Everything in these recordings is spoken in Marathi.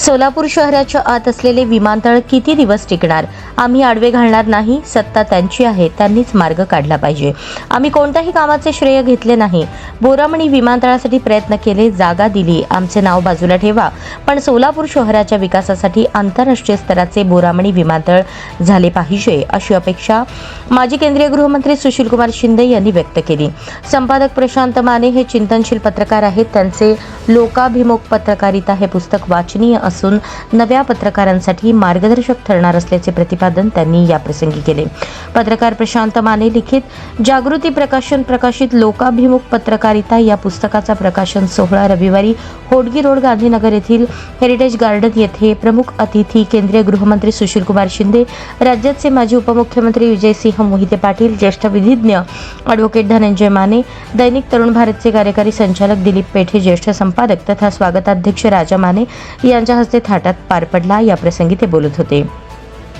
सोलापूर शहराच्या आत असलेले विमानतळ किती दिवस टिकणार? आम्ही आडवे घालणार नाही सत्ता त्यांची आहे त्यांनीच मार्ग काढला पाहिजे. आम्ही कोणत्याही कामाचे श्रेय घेतले नाही. बोरामणी विमानतळासाठी प्रयत्न केले जागा दिली आमचे नाव बाजूला ठेवा. पण सोलापूर शहराच्या विकासासाठी आंतरराष्ट्रीय स्तराचे बोरामणी विमानतळ झाले पाहिजे अशी अपेक्षा माजी केंद्रीय गृहमंत्री सुशीलकुमार शिंदे यांनी व्यक्त केली. संपादक प्रशांत माने हे चिंतनशील पत्रकार आहेत त्यांचे लोकाभिमुख पत्रकारिता हे पुस्तक वाचनीय असून नव्या पत्रकारांसाठी मार्गदर्शक ठरणार असल्याचे प्रतिपादन त्यांनी याप्रसंगी केले. पत्रकार प्रशांत माने लिखित जागृती प्रकाशन प्रकाशित लोकाभिमुख पत्रकारिता या पुस्तकाचा प्रकाशन सोहळा रविवारी होडगी रोड गांधीनगर येथील हेरिटेज गार्डन येथे प्रमुख अतिथी केंद्रीय गृहमंत्री सुशीलकुमार शिंदे राज्याचे माजी उपमुख्यमंत्री विजयसिंह मोहिते पाटील ज्येष्ठ विधिज्ञ अॅडव्होकेट धनंजय माने दैनिक तरुण भारतचे कार्यकारी संचालक दिलीप पेठे ज्येष्ठ संपादक तथा स्वागताध्यक्ष राजा माने यांच्या हस्ते थाटात पार पडला या प्रसंगी ते बोलत होते.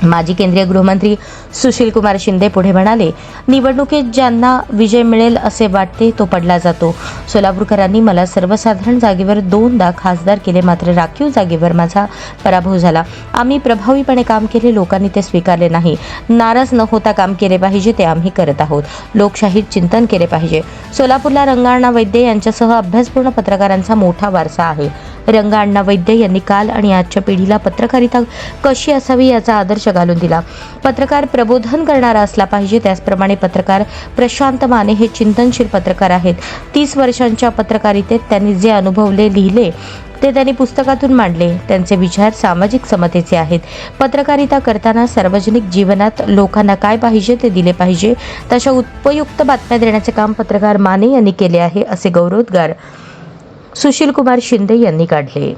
माजी केंद्रीय गृहमंत्री सुशील कुमार शिंदे पुढे म्हणाले निवडणुकीत ज्यांना विजय मिळेल असे वाटते तो पडला जातो. सोलापूरकरांनी मला सर्वसाधारण जागेवर दोनदा खासदार केले मात्र राखीव जागेवर माझा पराभव झाला. आम्ही प्रभावीपणे काम केले लोकांनी ते स्वीकारले नाही. नाराज न होता काम केले पाहिजे ते आम्ही करत आहोत. लोकशाहीत चिंतन केले पाहिजे. सोलापूरला रंगाणा वैद्य यांच्यासह अभ्यासपूर्ण पत्रकारांचा मोठा वारसा आहे. रंगा अण्णा वैद्य यांनी काल आणि आजच्या पिढीला पत्रकारिता कशी असावी याचा आदर्श घालून दिला. पत्रकार प्रबोधन करणारा असला पाहिजे त्याचप्रमाणे पत्रकार प्रशांत माने हे चिंतनशील पत्रकार आहेत. तीस वर्षांच्या पत्रकारितेत त्यांनी जे अनुभवले लिहिले ते त्यांनी पुस्तकातून मांडले. त्यांचे विचार सामाजिक समतेचे आहेत. पत्रकारिता करताना सार्वजनिक जीवनात लोकांना काय पाहिजे ते दिले पाहिजे तशा उपयुक्त बातम्या देण्याचे काम पत्रकार माने यांनी केले आहे असे गौरवोद्गार सुशील कुमार शिंदे यांनी काढले.